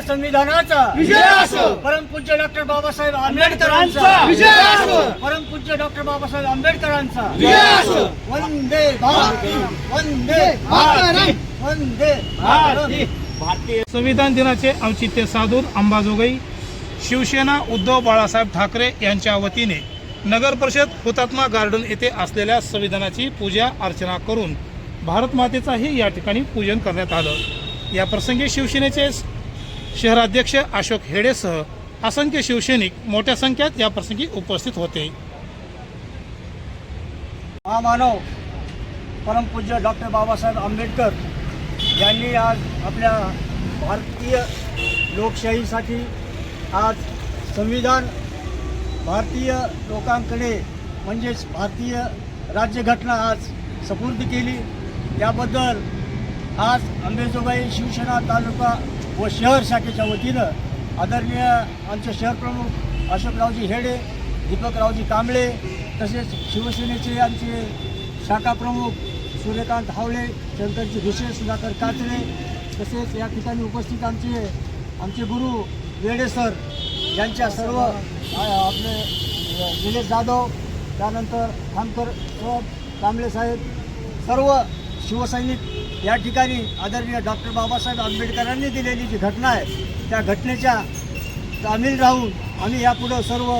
भारतीय संविधानाचा विजय असो. परमपूज्य डॉक्टर बाबासाहेब आंबेडकरांचा आंबेडकरांचा विजय असो. परमपूज्य डॉक्टर बाबासाहेब आंबेडकरांचा विजय असो. वंदे भारती वंदे भारती. वंदे भारती संविधान दिनाचे औचित्य साधून अंबाजोगाई शिवसेना उद्धव बाळासाहेब ठाकरे यांच्या वतीने नगर परिषद हुतात्मा गार्डन येथे असलेल्या संविधानाची पूजा अर्चना करून भारत मातेचाही या ठिकाणी पूजन करण्यात आलं या प्रसंगी शिवसेनेचे शहराध्यक्ष अशोक हेडेसह असंख्य शिवसैनिक मोठ्या संख्येत या प्रसंगी उपस्थित होते. महामानव परमपूज्य डॉक्टर बाबासाहेब आंबेडकर यांनी आज आपल्या भारतीय लोकशाहीसाठी आज संविधान भारतीय लोकांकडे म्हणजेच भारतीय राज्यघटना आज सपूर्द केली. त्याबद्दल आज अंबेजोगाई शिवसेना तालुका व शहर शाखेच्या वतीनं आदरणीय आमचे शहरप्रमुख अशोकरावजी हेडे दीपकरावजी कांबळे तसेच शिवसेनेचे आमचे शाखा प्रमुख सूर्यकांत हावळे शंकरजी घुसे सुधाकर कात्रे तसेच या ठिकाणी उपस्थित आमचे आमचे गुरु वेडे सर यांच्या सर्व आपले अ, निलेश जाधव त्यानंतर खामकर कांबळे साहेब सर्व शिवसैनिक या ठिकाणी आदरणीय डॉक्टर बाबासाहेब आंबेडकरांनी दिलेली जी घटना आहे त्या घटनेच्या सामील राहून आम्ही यापुढं सर्व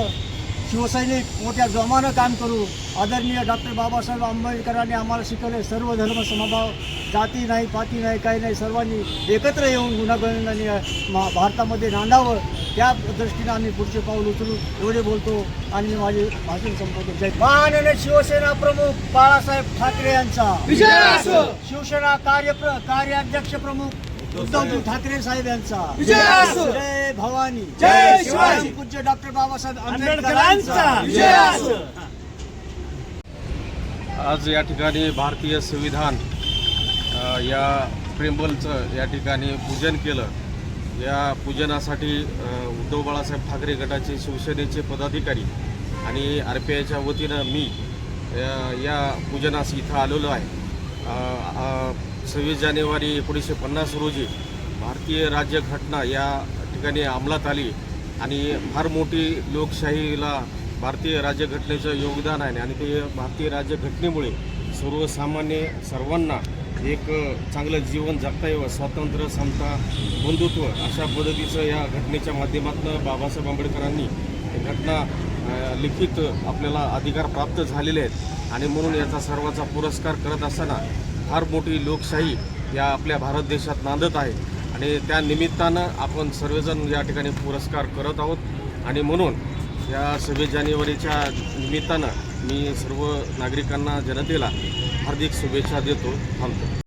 शिवसैनिक मोठ्या जोमानं काम करू. आदरणीय डॉक्टर बाबासाहेब आंबेडकरांनी आम्हाला शिकवले सर्व धर्म समभाव जाती नाही पाती नाही काही नाही सर्वांनी एकत्र येऊन गुन्हागरांनी भारतामध्ये नांदावं. त्या दृष्टीनं आम्ही पुढचे पाऊल उचलू एवढे बोलतो आणि मी माझे भाषण संपवतो जय माननीय शिवसेना प्रमुख बाळासाहेब ठाकरे यांचा विजय असो. शिवसेना कार्य कार्याध्यक्ष प्रमुख उद्धवजी ठाकरे साहेब यांचा विजय असो. जय भवानी जय शिवाजी. पूज्य डॉक्टर बाबासाहेब आंबेडकरांचा आंबेडकरांचा विजय असो. आज या ठिकाणी भारतीय संविधान या प्रेमबलचं या ठिकाणी पूजन केलं या पूजनासाठी उद्धव बाळासाहेब ठाकरे गटाचे शिवसेनेचे पदाधिकारी आणि आर पी आयच्या वतीनं मी या- या पूजनास इथं आलेलो आहे. सव्वीस जानेवारी एकोणीसशे पन्नास रोजी भारतीय राज्यघटना या ठिकाणी अंमलात आली आणि फार मोठी लोकशाहीला भारतीय राज्यघटनेचं योगदान आहे आणि ते भारतीय राज्यघटनेमुळे सर्वसामान्य सर्वांना एक चांगलं जीवन जगता यावं स्वातंत्र्य समता बंधुत्व अशा पद्धतीचं या घटनेच्या माध्यमातून बाबासाहेब आंबेडकरांनी घटना लिखित आपल्याला अधिकार प्राप्त झालेले आहेत. आणि म्हणून याचा सर्वाचा पुरस्कार करत असताना फार मोठी लोकशाही या आपल्या भारत देशात नांदत आहे. आणि त्या निमित्तानं आपण सर्वजण या ठिकाणी पुरस्कार करत आहोत. आणि म्हणून या सव्वीस जानेवारीच्या निमित्तानं मी सर्व नागरिकांना जनतेला हार्दिक शुभेच्छा देतो थांबतो.